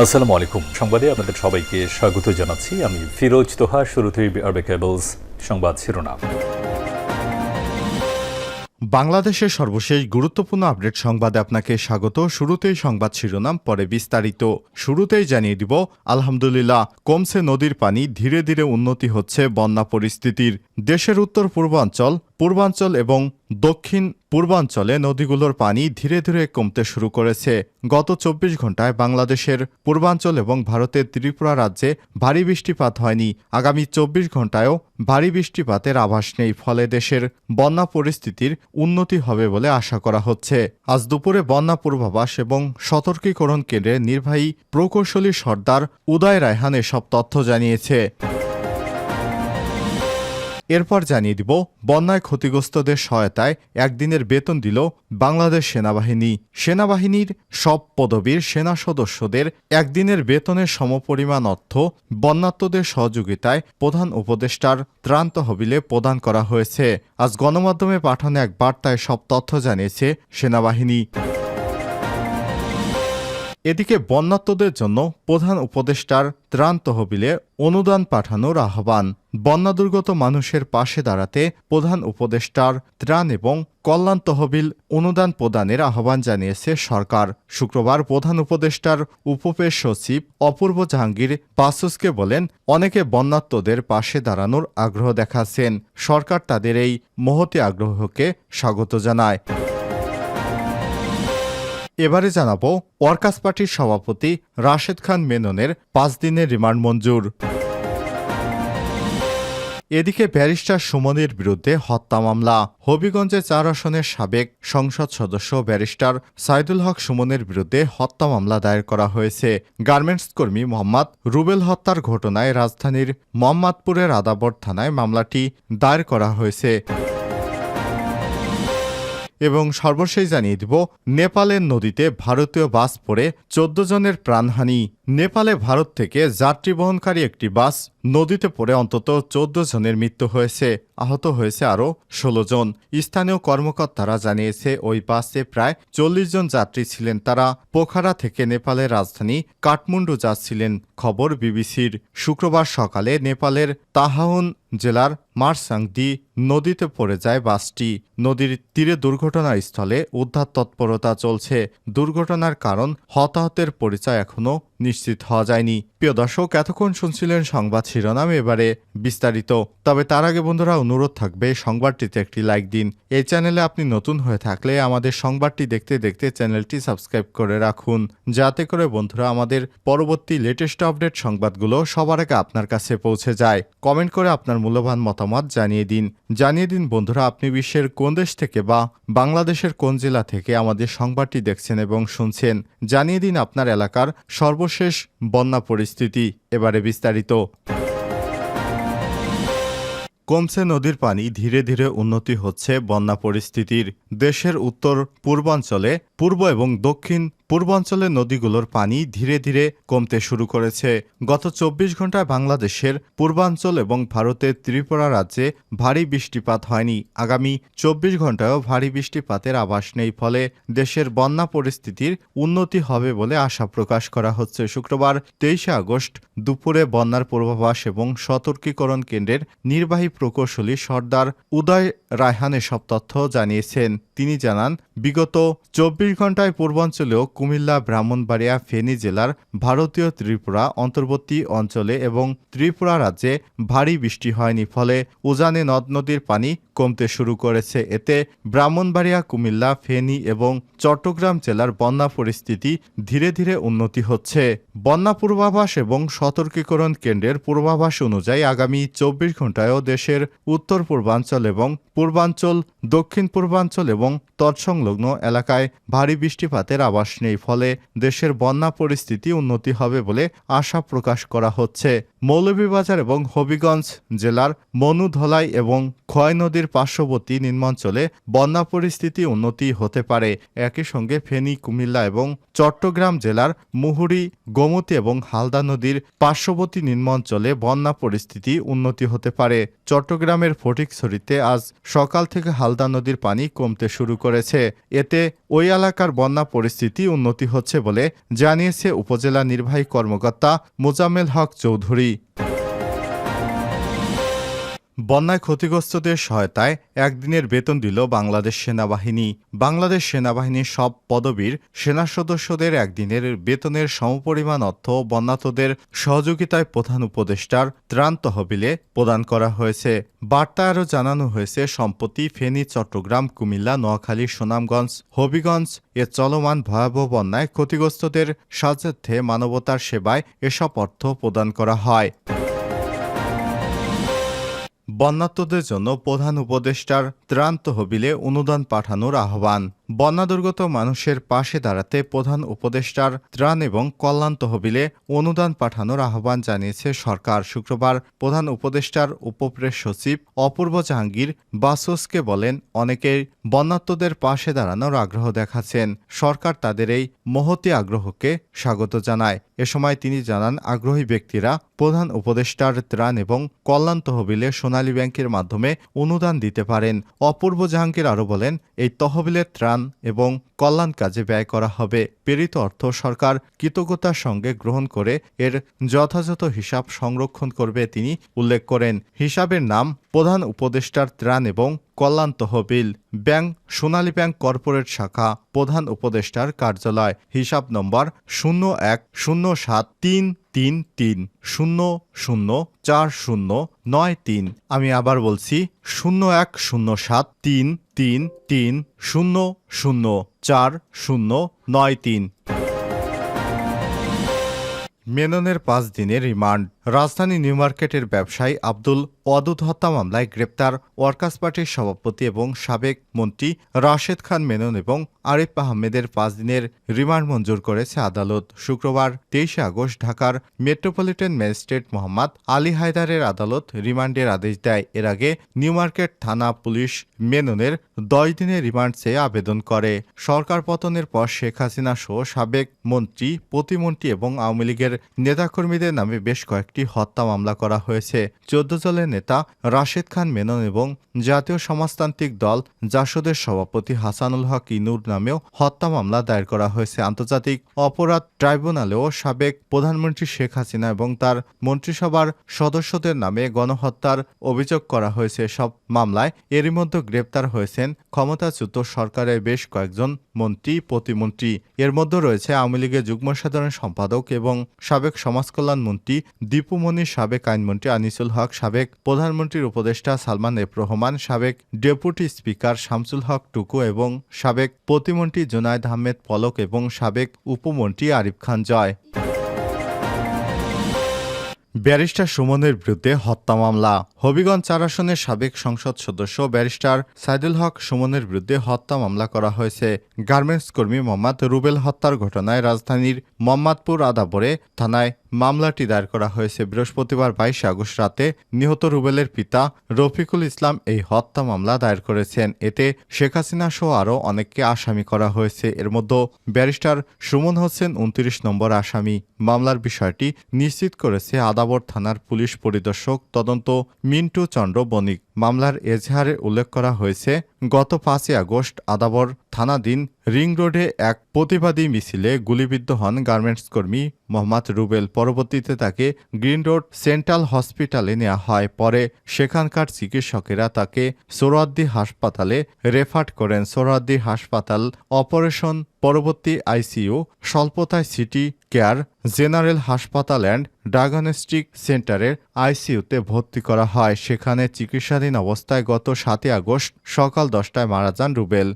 আসসালামু আলাইকুম। সংবাদে আপনাদের সবাইকে স্বাগত জানাচ্ছি। আমি ফিরোজ তোহা, শুরুতেই আরবে কেবলস সংবাদ শিরোনাম। বাংলাদেশের সর্বশেষ গুরুত্বপূর্ণ আপডেট সংবাদে আপনাকে স্বাগত। শুরুতেই সংবাদ শিরোনাম, পরে বিস্তারিত। শুরুতেই জানিয়ে দিব, আলহামদুলিল্লাহ, কমছে নদীর পানি, ধীরে ধীরে উন্নতি হচ্ছে বন্যা পরিস্থিতির। দেশের উত্তর পূর্বাঞ্চল পূর্বাঞ্চল এবং দক্ষিণ পূর্বাঞ্চলে নদীগুলোর পানি ধীরে ধীরে কমতে শুরু করেছে। গত চব্বিশ ঘন্টায় বাংলাদেশের পূর্বাঞ্চল এবং ভারতের ত্রিপুরা রাজ্যে ভারী বৃষ্টিপাত হয়নি। আগামী চব্বিশ ঘন্টায়ও ভারী বৃষ্টিপাতের আভাস নেই, ফলে দেশের বন্যা পরিস্থিতির উন্নতি হবে বলে আশা করা হচ্ছে। আজ দুপুরে বন্যা পূর্বাভাস এবং সতর্কীকরণ কেন্দ্রের নির্বাহী প্রকৌশলী সর্দার উদয় রায়হান এসব তথ্য জানিয়েছে। এরপর জানিয়ে দিব, বন্যায় ক্ষতিগ্রস্তদের সহায়তায় একদিনের বেতন দিল বাংলাদেশ সেনাবাহিনী। সেনাবাহিনীর সব পদবীর সেনা সদস্যদের একদিনের বেতনের সমপরিমাণ অর্থ বন্যাত্মদের সহযোগিতায় প্রধান উপদেষ্টার ত্রাণ তহবিলে প্রদান করা হয়েছে। আজ গণমাধ্যমে পাঠানো এক বার্তায় সব তথ্য জানিয়েছে সেনাবাহিনী। এদিকে বন্যাত্মদের জন্য প্রধান উপদেষ্টার ত্রাণ তহবিলে অনুদান পাঠানোর আহ্বান। বন্যা দুর্গত মানুষের পাশে দাঁড়াতে প্রধান উপদেষ্টার ত্রাণ এবং কল্যাণ তহবিল অনুদান প্রদানের আহ্বান জানিয়েছে সরকার। শুক্রবার প্রধান উপদেষ্টার উপপেশ সচিব অপূর্ব জাহাঙ্গীর বাসুসকে বলেন, অনেকে বন্যাত্মদের পাশে দাঁড়ানোর আগ্রহ দেখাচ্ছেন। সরকার তাদের এই মহতি আগ্রহকে স্বাগত জানায়। এবারে জানাব ওয়ার্কার্স পার্টির সভাপতি রাশেদ খান মেননের পাঁচ দিনের রিমান্ড মঞ্জুর। এদিকে ব্যারিস্টার সুমনের বিরুদ্ধে হত্যা মামলা। হবিগঞ্জে চার আসনের সাবেক সংসদ সদস্য ব্যারিস্টার সাইদুল হক সুমনের বিরুদ্ধে হত্যা মামলা দায়ের করা হয়েছে। গার্মেন্টস কর্মী মোহাম্মদ রুবেল হত্যার ঘটনায় রাজধানীর মোহাম্মদপুরের আদাবর থানায় মামলাটি দায়ের করা হয়েছে। এবং সর্বশেষ জানিয়ে দিব, নেপালের নদীতে ভারতীয় বাস পড়ে চোদ্দ জনের প্রাণহানি। নেপালে ভারত থেকে যাত্রী বহনকারী একটি বাস নদীতে পড়ে অন্তত চোদ্দ জনের মৃত্যু হয়েছে, আহত হয়েছে আরও ষোলো জন। স্থানীয় কর্মকর্তারা জানিয়েছে, ওই বাসে প্রায় চল্লিশ জন যাত্রী ছিলেন তারা। পোখারা থেকে নেপালের রাজধানী কাঠমান্ডু যাচ্ছিলেন, খবর বিবিসির। শুক্রবার সকালে নেপালের তাহাউন জেলার মারসাংদি নদীতে পড়ে যায় বাসটি। নদীর তীরে দুর্ঘটনাস্থলে উদ্ধার তৎপরতা চলছে। দুর্ঘটনার কারণ হতাহতের পরিচয় এখনও নিশ্চিত হওয়া যায়নি। প্রিয় দর্শক, এতক্ষণ শুনছিলেন সংবাদ শিরোনাম এবারে বিস্তারিত। তবে তার আগে বন্ধুরা, অনুরোধ থাকবে সংবাদটিতে একটি লাইক দিন। এই চ্যানেলে আপনি নতুন হয়ে থাকলে আমাদের সংবাদটি দেখতে দেখতে চ্যানেলটি সাবস্ক্রাইব করে রাখুন। যাতে করে বন্ধুরা, আমাদের পরবর্তী লেটেস্ট আপডেট সংবাদগুলো সবার আগে আপনার কাছে পৌঁছে যায়। কমেন্ট করে আপনার মূল্যবান মতামত জানিয়ে দিন। জানিয়ে দিন, বন্ধুরা, আপনি বিশ্বের কোন দেশ থেকে বা বাংলাদেশের কোন জেলা থেকে আমাদের সংবাদটি দেখছেন এবং শুনছেন। জানিয়ে দিন আপনার এলাকার সর্বশেষ বন্যা পরিস্থিতি। এবারে বিস্তারিত। কমছে নদীর পানি ধীরে ধীরে উন্নতি হচ্ছে বন্যা পরিস্থিতির। দেশের উত্তর পূর্বাঞ্চলে পূর্ব এবং দক্ষিণ পূর্বাঞ্চলের নদীগুলোর পানি ধীরে ধীরে কমতে শুরু করেছে। গত চব্বিশ ঘন্টায় বাংলাদেশের পূর্বাঞ্চল এবং ভারতের ত্রিপুরা রাজ্যে ভারী বৃষ্টিপাত হয়নি। আগামী চব্বিশ ঘন্টায়ও ভারী বৃষ্টিপাতের আভাস নেই, ফলে দেশের বন্যা পরিস্থিতির উন্নতি হবে বলে আশা প্রকাশ করা হচ্ছে। শুক্রবার তেইশে আগস্ট দুপুরে বন্যার পূর্বাভাস এবং সতর্কীকরণ কেন্দ্রের নির্বাহী প্রকৌশলী সর্দার উদয় রায়হান এসব তথ্য জানিয়েছেন। তিনি জানান, বিগত চব্বিশ ঘন্টায় পূর্বাঞ্চলেও কুমিল্লা, ব্রাহ্মণবাড়িয়া, ফেনী জেলার ভারতীয় ত্রিপুরা অন্তর্বর্তী অঞ্চলে এবং ত্রিপুরা রাজ্যে ভারী বৃষ্টি হয়নি, ফলে উজানে নদ নদীর পানি কমতে শুরু করেছে। এতে ব্রাহ্মণবাড়িয়া, কুমিল্লা, ফেনী এবং চট্টগ্রাম জেলার বন্যা পরিস্থিতি ধীরে ধীরে উন্নতি হচ্ছে। বন্যা পূর্বাভাস এবং সতর্কীকরণ কেন্দ্রের পূর্বাভাস অনুযায়ী আগামী চব্বিশ ঘন্টায়ও দেশের উত্তর পূর্বাঞ্চল এবং পূর্বাঞ্চল, দক্ষিণ পূর্বাঞ্চল এবং তৎসংলগ্ন এলাকায় ভারী বৃষ্টিপাতের আবাস নেই। ফলে দেশের বন্যা পরিস্থিতি উন্নতি হবে বলে আশা প্রকাশ করা হচ্ছে। মৌলভীবাজার এবং হবিগঞ্জ জেলার মনুধলাই এবং ক্ষয় নদীর নদীর পার্শ্ববর্তী নিম্নাঞ্চলে বন্যা পরিস্থিতি উন্নতি হতে পারে। একই সঙ্গে ফেনী, কুমিল্লা এবং চট্টগ্রাম জেলার মুহুরি, গোমতী এবং হালদা নদীর পার্শ্ববর্তী নিম্নাঞ্চলে বন্যা পরিস্থিতি উন্নতি হতে পারে। চট্টগ্রামের ফটিকছড়িতে আজ সকাল থেকে হালদা নদীর পানি কমতে শুরু করেছে। এতে ওই এলাকার বন্যা পরিস্থিতি উন্নতি হচ্ছে বলে জানিয়েছে উপজেলা নির্বাহী কর্মকর্তা মোজাম্মেল হক চৌধুরী। বন্যায় ক্ষতিগ্রস্তদের সহায়তায় একদিনের বেতন দিল বাংলাদেশ সেনাবাহিনী। বাংলাদেশ সেনাবাহিনীর সব পদবীর সেনা সদস্যদের একদিনের বেতনের সমপরিমাণ অর্থ বন্যাতদের সহযোগিতায় প্রধান উপদেষ্টার ত্রাণ তহবিলে প্রদান করা হয়েছে। বার্তা আরও জানানো হয়েছে, সম্প্রতি ফেনী, চট্টগ্রাম, কুমিল্লা, নোয়াখালী, সুনামগঞ্জ, হবিগঞ্জ এ চলমান ভয়াবহ বন্যায় ক্ষতিগ্রস্তদের সাহায্যার্থে মানবতার সেবায় এসব অর্থ প্রদান করা হয়। বন্যাত্মদের জন্য প্রধান উপদেষ্টার ত্রাণ তহবিলে অনুদান পাঠানোর আহ্বান। বন্যা দুর্গত মানুষের পাশে দাঁড়াতে প্রধান উপদেষ্টার ত্রাণ এবং কল্যাণ তহবিলে অনুদান পাঠানোর আহ্বান জানিয়েছে সরকার। শুক্রবার প্রধান উপদেষ্টার উপপ্রেস সচিব অপূর্ব জাহাঙ্গীর বাসোসকে বলেন, অনেকেই বন্যাত্মদের পাশে দাঁড়ানোর আগ্রহ দেখাচ্ছেন। সরকার তাদের এই মহতি আগ্রহকে স্বাগত জানায়। এ সময় তিনি জানান, আগ্রহী ব্যক্তিরা প্রধান উপদেষ্টার ত্রাণ এবং কল্যাণ তহবিলে সোনালী ব্যাংকের মাধ্যমে অনুদান দিতে পারেন। অপূর্ব জাহাঙ্গীর আরও বলেন, এই তহবিলের ত্রাণ এবং কল্যাণ কাজে ব্যয় করা হবে। প্রেরিত অর্থ সরকার কৃতজ্ঞতার সঙ্গে গ্রহণ করে এর যথাযথ হিসাব সংরক্ষণ করবে তিনি উল্লেখ করেন। হিসাবের নাম, প্রধান উপদেষ্টার ত্রাণ এবং কল্যাণ তহবিল, ব্যাংক, সোনালী ব্যাংক কর্পোরেট শাখা, প্রধান উপদেষ্টার কার্যালয়। হিসাব নম্বর শূন্য এক, শূন্য সাত, তিন তিন তিন শূন্য শূন্য চার শূন্য নয় তিন। আমি আবার বলছি শূন্য এক শূন্য সাত তিন তিন তিন শূন্য শূন্য চার শূন্য নয় তিন। মেননের পাঁচ দিনের রিমান্ড। রাজধানী নিউ মার্কেটের ব্যবসায়ী আব্দুল ওয়াদুদ হত্যা মামলায় গ্রেপ্তার ওয়ার্কার্স পার্টির সভাপতি এবং সাবেক মন্ত্রী রাশেদ খান মেনন এবং আরিফ আহমেদের পাঁচ দিনের রিমান্ড মঞ্জুর করেছে আদালত। শুক্রবার তেইশে আগস্ট ঢাকার মেট্রোপলিটন ম্যাজিস্ট্রেট মোহাম্মদ আলী হায়দারের আদালত রিমান্ডের আদেশ দেয়। এর আগে নিউ মার্কেট থানা পুলিশ মেননের দশ দিনের রিমান্ড চেয়ে আবেদন করে। সরকার পতনের পর শেখ হাসিনা সহ সাবেক মন্ত্রী, প্রতিমন্ত্রী এবং আওয়ামী লীগের নেতাকর্মীদের নামে বেশ কয়েকটি হত্যা মামলা করা হয়েছে। চোদ্দ দলের নেতা রাশেদ খান মেনন এবং জাতীয় সমাজতান্ত্রিক দল জাসদের সভাপতি হাসানুল হক ইনুর নামেও হত্যা মামলা দায়ের করা হয়েছে। আন্তর্জাতিক অপরাধ ট্রাইব্যুনালেও সাবেক প্রধানমন্ত্রী শেখ হাসিনা এবং তার মন্ত্রিসভার সদস্যদের নামে গণহত্যার অভিযোগ করা হয়েছে। সব মামলায় এরই মধ্যে গ্রেপ্তার হয়েছেন ক্ষমতাচ্যুত সরকারের বেশ কয়েকজন মন্ত্রী, প্রতিমন্ত্রী। এর মধ্যে রয়েছে আওয়ামী লীগের যুগ্ম সাধারণ সম্পাদক এবং সাবেক সমাজকল্যাণ মন্ত্রী দীপুমণি সাবেক আইনমন্ত্রী আনিসুল হক, সাবেক প্রধানমন্ত্রীর উপদেষ্টা সালমান এফ রহমান, সাবেক ডেপুটি স্পিকার শামসুল হক টুকু এবং সাবেক প্রতিমন্ত্রী জোনায়দ আহমেদ পলক এবং সাবেক উপমন্ত্রী আরিফ খান জয়। ব্যারিস্টার সুমনের বিরুদ্ধে হত্যা মামলা। হবিগঞ্জ চার আসনের সাবেক সংসদ সদস্য ব্যারিস্টার সাইদুল হক সুমনের বিরুদ্ধে হত্যা মামলা করা হয়েছে। গার্মেন্টস কর্মী মোহাম্মদ রুবেল হত্যার ঘটনায় রাজধানীর মোহাম্মদপুর আদাবরে থানায় মামলাটি দায়ের করা হয়েছে বৃহস্পতিবার বাইশে আগস্ট রাতে। নিহত রুবেলের পিতা রফিকুল ইসলাম এই হত্যা মামলা দায়ের করেছেন। এতে শেখ হাসিনা সহ আরও অনেককে আসামি করা হয়েছে। এর মধ্যে ব্যারিস্টার সুমন হোসেন উনত্রিশ নম্বর আসামি। মামলার বিষয়টি নিশ্চিত করেছে আদাবর থানার পুলিশ পরিদর্শক তদন্ত মিন্টু চন্দ্র বণিক। মামলার এজাহারে উল্লেখ করা হয়েছে গত পাঁচই আগস্ট আদাবর থানাধীন রিং রোডে এক প্রতিবাদী মিছিলে গুলিবিদ্ধ হন গার্মেন্টস কর্মী মোহাম্মদ রুবেল। পরবর্তীতে তাকে গ্রিন রোড সেন্ট্রাল হসপিটালে নেওয়া হয়। পরে সেখানকার চিকিৎসকেরা তাকে সোরাদ্দি হাসপাতালে রেফার করেন। সোরাদ্দি হাসপাতাল অপারেশন পরবর্তী আইসিইউ স্বল্পতায় সিটি কেয়ার, জেনারেল হাসপাতাল অ্যান্ড ডায়াগনস্টিক সেন্টারের আইসিইউতে ভর্তি করা হয়। সেখানে চিকিৎসাধীন অবস্থায় গত সাতই আগস্ট সকাল দশটায় মারা যান রুবেল।